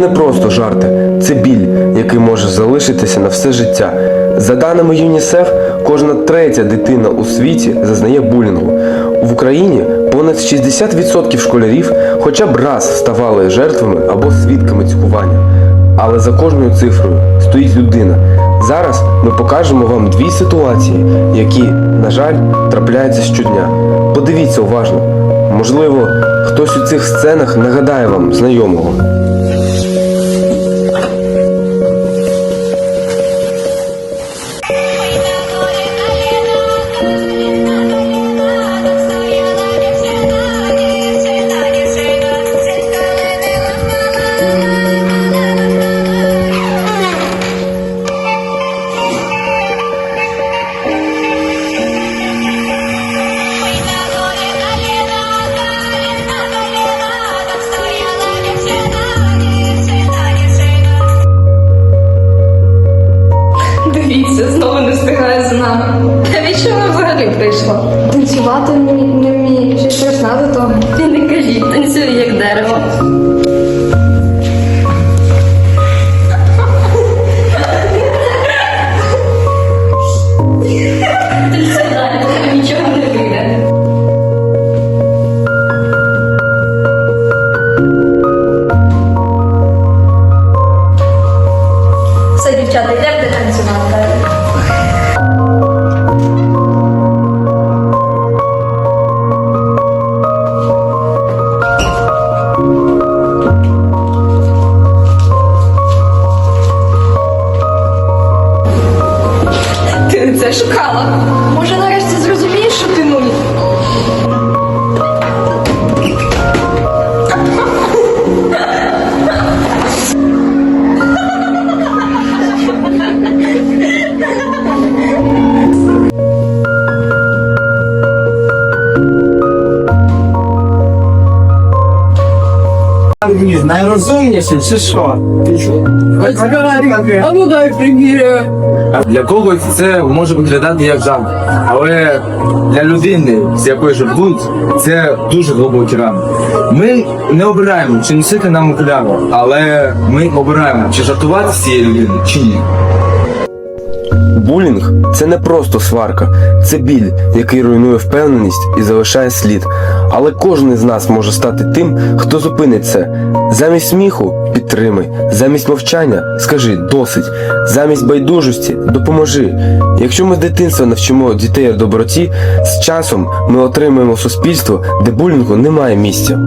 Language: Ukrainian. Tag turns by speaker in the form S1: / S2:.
S1: не просто жарти, це біль, який може залишитися на все життя. За даними ЮНІСЕФ, кожна третя дитина у світі зазнає булінгу. В Україні понад 60% школярів хоча б раз ставали жертвами або свідками цькування. Але за кожною цифрою стоїть людина. Зараз ми покажемо вам дві ситуації, які, на жаль, трапляються щодня. Подивіться уважно. Можливо, хтось у цих сценах нагадає вам знайомого.
S2: Знову не встигає за нами. Навіщо вона взагалі прийшла?
S3: Танцювати не вмі- не вміє, ще щось надо того.
S2: Ти не кажіть, танцює як дерево.
S3: Все, дівчата, йдемо танцювати.
S2: Шукала.
S3: Може, нарешті зрозумієш, що ти мумі?
S4: Ні, найрозумніший чи що?
S5: А ну дай приміряю.
S4: Для когось це може виглядати як жарт, але для людини, з якою живуть, це дуже глибокі рани. Ми не обираємо, чи носити нам окуляри, але ми обираємо, чи жартувати з цією людиною, чи ні.
S1: Булінг це не просто сварка, це біль, який руйнує впевненість і залишає слід. Але кожен із нас може стати тим, хто зупинить це. Замість сміху підтримай, замість мовчання скажи досить, замість байдужості допоможи. Якщо ми з дитинства навчимо дітей доброті, з часом ми отримаємо суспільство, де булінгу немає місця.